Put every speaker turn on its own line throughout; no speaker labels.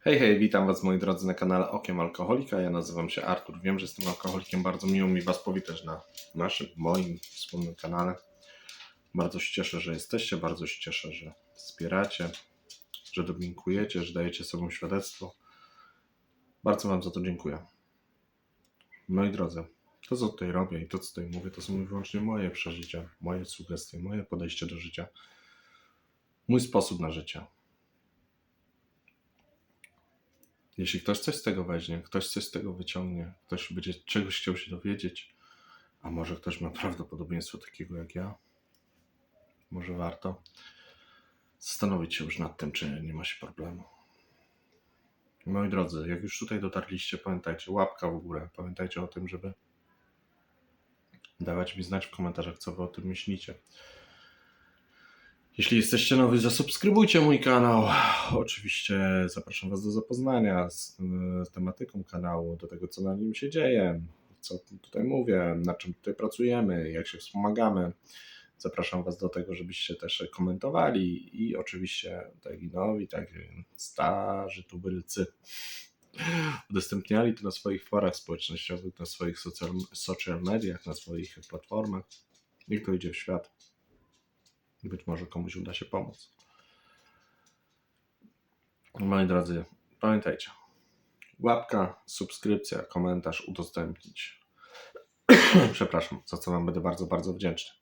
Hej, hej, witam Was moi drodzy na kanale Okiem Alkoholika. Ja nazywam się Artur. Wiem, że jestem alkoholikiem. Bardzo miło mi Was powitać na naszym, moim wspólnym kanale. Bardzo się cieszę, że jesteście, bardzo się cieszę, że wspieracie, że dominkujecie, że dajecie sobą świadectwo. Bardzo Wam za to dziękuję. Moi drodzy, to co tutaj robię i to co tutaj mówię, to są wyłącznie moje przeżycia, moje sugestie, moje podejście do życia, mój sposób na życie. Jeśli ktoś coś z tego weźmie, ktoś coś z tego wyciągnie, ktoś będzie czegoś chciał się dowiedzieć, a może ktoś ma prawdopodobieństwo takiego jak ja, może warto zastanowić się już nad tym, czy nie ma się problemu. Moi drodzy, jak już tutaj dotarliście, pamiętajcie, łapka w górę. Pamiętajcie o tym, żeby dawać mi znać w komentarzach, co wy o tym myślicie. Jeśli jesteście nowi, zasubskrybujcie mój kanał. Oczywiście zapraszam Was do zapoznania z, z tematyką kanału, do tego, co na nim się dzieje, co tutaj mówię, na czym tutaj pracujemy, jak się wspomagamy. Zapraszam Was do tego, żebyście też komentowali i oczywiście tak i nowi, tak i starzy tubylcy udostępniali to na swoich forach społecznościowych, na swoich social, social mediach, na swoich platformach. Niech to idzie w świat. Być może komuś uda się pomóc. Moi drodzy, pamiętajcie. Łapka, subskrypcja, komentarz, udostępnić. Przepraszam, za co Wam będę bardzo, bardzo wdzięczny.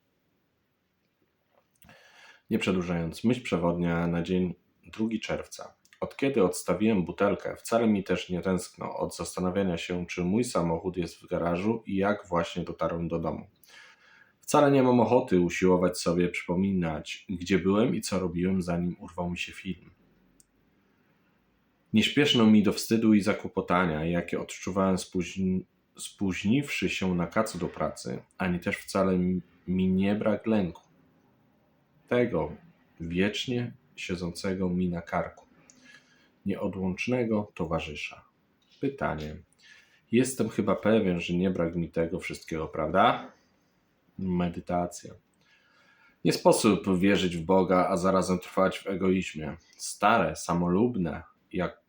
Nie przedłużając, myśl przewodnia na dzień 2 czerwca. Od kiedy odstawiłem butelkę, wcale mi też nie tęskno od zastanawiania się, czy mój samochód jest w garażu i jak właśnie dotarłem do domu. Wcale nie mam ochoty usiłować sobie przypominać, gdzie byłem i co robiłem, zanim urwał mi się film. Nie śpieszno mi do wstydu i zakłopotania, jakie odczuwałem spóźni, spóźniwszy się na kacu do pracy, ani też wcale mi nie brak lęku. Tego wiecznie siedzącego mi na karku, nieodłącznego towarzysza. Pytanie. Jestem chyba pewien, że nie brak mi tego wszystkiego, prawda? Medytacja. Nie sposób wierzyć w Boga, a zarazem trwać w egoizmie. Stare, samolubne, jak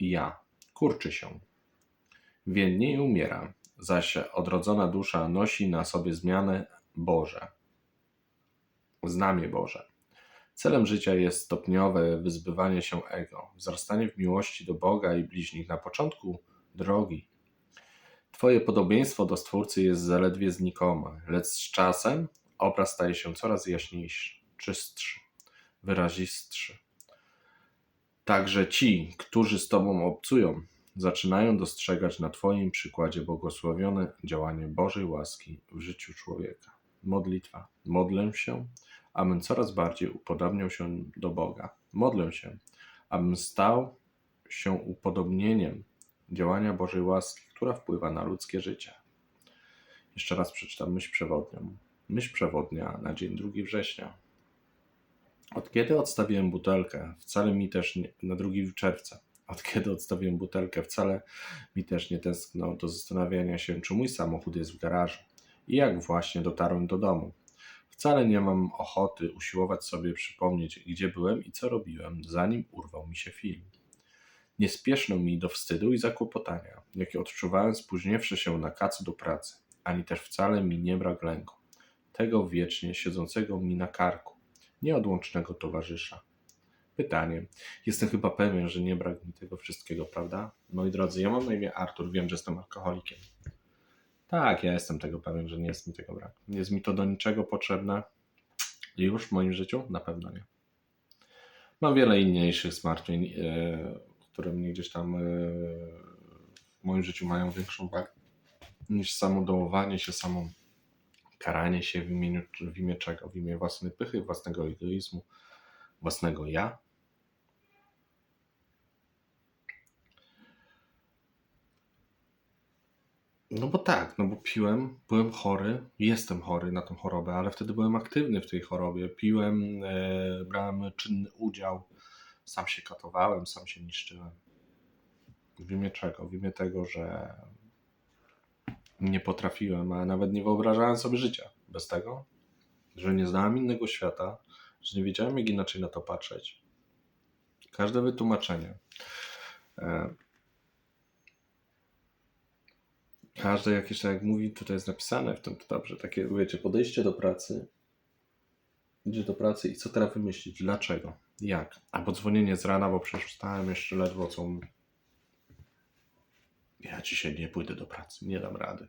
ja, kurczy się. Więdnie i umiera, zaś odrodzona dusza nosi na sobie zmianę Boże. Znamie Boże. Celem życia jest stopniowe wyzbywanie się ego, wzrastanie w miłości do Boga i bliźnich na początku drogi. Twoje podobieństwo do Stwórcy jest zaledwie znikome, lecz z czasem obraz staje się coraz jaśniejszy, czystszy, wyrazistszy. Także ci, którzy z Tobą obcują, zaczynają dostrzegać na Twoim przykładzie błogosławione działanie Bożej łaski w życiu człowieka. Modlitwa. Modlę się, abym coraz bardziej upodobniał się do Boga. Modlę się, abym stał się upodobnieniem działania Bożej łaski, która wpływa na ludzkie życie. Jeszcze raz przeczytam myśl przewodnią. Myśl przewodnia na dzień 2 września. Od kiedy odstawiłem butelkę, wcale mi też nie, na 2 czerwca. Od kiedy odstawiłem butelkę, wcale mi też nie tęskno do zastanawiania się, czy mój samochód jest w garażu i jak właśnie dotarłem do domu. Wcale nie mam ochoty usiłować sobie przypomnieć, gdzie byłem i co robiłem, zanim urwał mi się film. Nie spieszno mi do wstydu i zakłopotania, jakie odczuwałem spóźniewszy się na kacu do pracy, ani też wcale mi nie brak lęku, tego wiecznie siedzącego mi na karku, nieodłącznego towarzysza. Pytanie. Jestem chyba pewien, że nie brak mi tego wszystkiego, prawda? Moi drodzy, ja mam na imię Artur, wiem, że jestem alkoholikiem. Tak, ja jestem tego pewien, że nie jest mi tego brak. Jest mi to do niczego potrzebne już w moim życiu? Na pewno nie. Mam wiele inniejszych zmartwień, e, które mnie gdzieś tam e, w moim życiu mają większą wagę niż samo dołowanie się, samo karanie się w, imieniu, w imię czego? W imię własnej pychy, własnego egoizmu, własnego ja. No bo tak, no bo piłem, byłem chory, jestem chory na tą chorobę, ale wtedy byłem aktywny w tej chorobie. Piłem, e, brałem czynny udział, sam się katowałem, sam się niszczyłem. W imię czego? W imię tego, że nie potrafiłem, a nawet nie wyobrażałem sobie życia bez tego, że nie znałem innego świata, że nie wiedziałem, jak inaczej na to patrzeć. Każde wytłumaczenie E, Każde jakieś, tak jak mówi, tutaj jest napisane w tym to dobrze, takie, wiecie, podejście do pracy, idzie do pracy i co teraz wymyślić, dlaczego, jak, albo dzwonienie z rana, bo przecież wstałem jeszcze ledwo co... Ja dzisiaj nie pójdę do pracy, nie dam rady.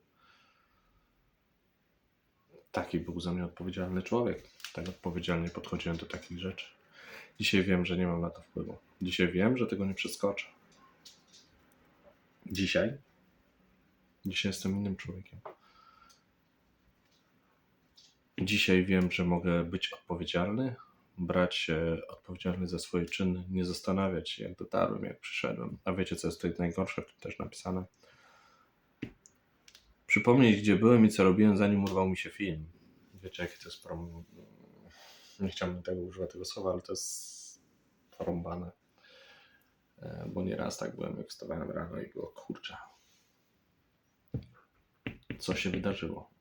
Taki był za mnie odpowiedzialny człowiek. Tak odpowiedzialnie podchodziłem do takich rzeczy. Dzisiaj wiem, że nie mam na to wpływu. Dzisiaj wiem, że tego nie przeskoczę. Dzisiaj Dzisiaj jestem innym człowiekiem. Dzisiaj wiem, że mogę być odpowiedzialny, brać się odpowiedzialny za swoje czyny, nie zastanawiać się, jak dotarłem, jak przyszedłem. A wiecie, co jest tutaj najgorsze, w tym też napisane? Przypomnieć, gdzie byłem i co robiłem, zanim urwał mi się film. Wiecie, jakie to jest prom... Nie chciałbym tego używać tego słowa, ale to jest porąbane. E, Bo nieraz tak byłem, jak wstawałem rano i było, kurczę, co się wydarzyło.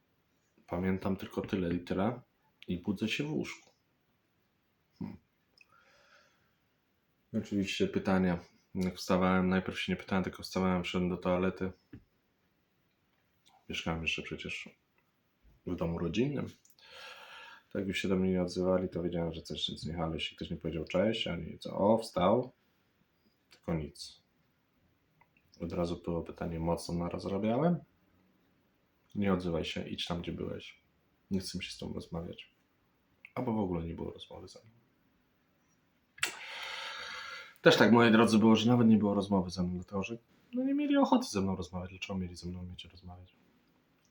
Pamiętam tylko tyle i tyle i budzę się w łóżku. Hmm. Oczywiście pytania. Jak wstawałem, najpierw się nie pytałem, tylko wstawałem, szedłem do toalety. Mieszkałem jeszcze przecież w domu rodzinnym. To jakby się do mnie nie odzywali, to wiedziałem, że coś nic nie halo. Jeśli ktoś nie powiedział cześć, ani co, o, wstał, tylko nic. Od razu było pytanie, mocno narozrabiałem? Nie odzywaj się, idź tam, gdzie byłeś. Nie chcę się z tobą rozmawiać. Albo w ogóle nie było rozmowy ze mną. Też tak, moi drodzy, było, że nawet nie było rozmowy ze mną, dlatego że no nie mieli ochoty ze mną rozmawiać. Dlaczego mieli ze mną mieć rozmawiać?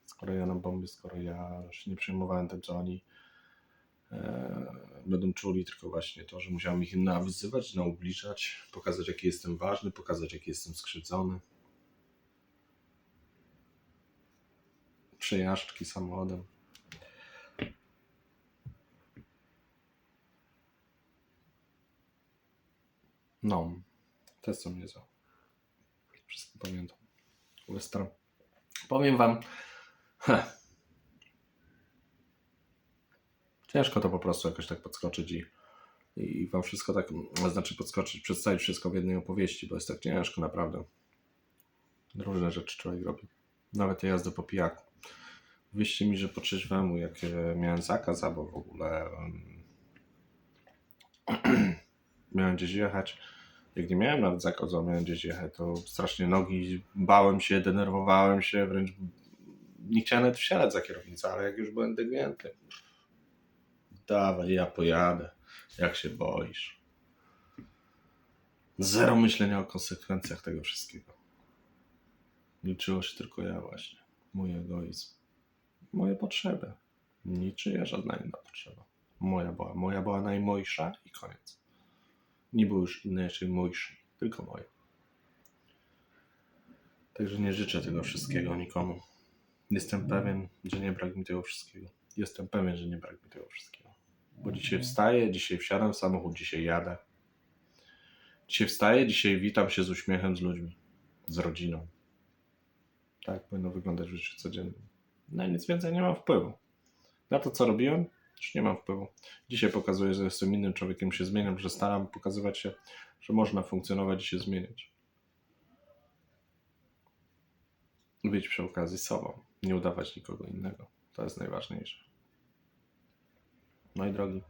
Skoro ja na bombie, skoro ja się nie przejmowałem tym, co oni e, będą czuli, tylko właśnie to, że musiałem ich nawyzywać, naubliżać, pokazać, jaki jestem ważny, pokazać, jaki jestem skrzywdzony. Przejażdżki samochodem. No, co mnie za. Wszystko pamiętam. Western. Powiem wam, heh. ciężko to po prostu jakoś tak podskoczyć i, i wam wszystko tak, znaczy podskoczyć, przedstawić wszystko w jednej opowieści, bo jest tak ciężko naprawdę. Różne rzeczy człowiek robi. Nawet te jazdy po pijaku. Wyście mi, że po trzeźwemu, jak e, miałem zakaz, albo w ogóle em, miałem gdzieś jechać, jak nie miałem nawet zakazu, miałem gdzieś jechać, to strasznie nogi, bałem się, denerwowałem się, wręcz nie chciałem nawet wsiadać za kierownicę, ale jak już byłem dygnięty, dawaj, ja pojadę, jak się boisz. Zero myślenia o konsekwencjach tego wszystkiego. Liczyło się tylko ja właśnie, mój egoizm moje potrzeby. Niczyja żadna inna potrzeba. Moja była, moja była najmojsza i koniec. Nie było już innej jeszcze mojszej, tylko moja. Także nie życzę tego wszystkiego nikomu. Jestem pewien, że nie brak mi tego wszystkiego. Jestem pewien, że nie brak mi tego wszystkiego. Bo dzisiaj wstaję, dzisiaj wsiadam w samochód, dzisiaj jadę. Dzisiaj wstaję, dzisiaj witam się z uśmiechem z ludźmi, z rodziną. Tak powinno wyglądać w życiu codziennym. Na nic więcej nie mam wpływu. Na to, co robiłem, już nie mam wpływu. Dzisiaj pokazuję, że jestem innym człowiekiem, się zmieniam, że staram pokazywać się, że można funkcjonować i się zmieniać. Być przy okazji sobą, nie udawać nikogo innego. To jest najważniejsze. Moi drogi,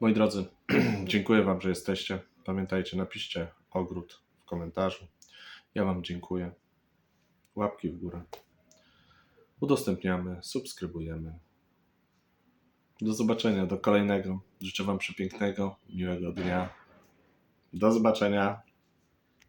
moi drodzy, dziękuję Wam, że jesteście. Pamiętajcie, napiszcie ogród w komentarzu. Ja Wam dziękuję. Łapki w górę udostępniamy, subskrybujemy. Do zobaczenia, do kolejnego. Życzę Wam przepięknego, miłego dnia. Do zobaczenia.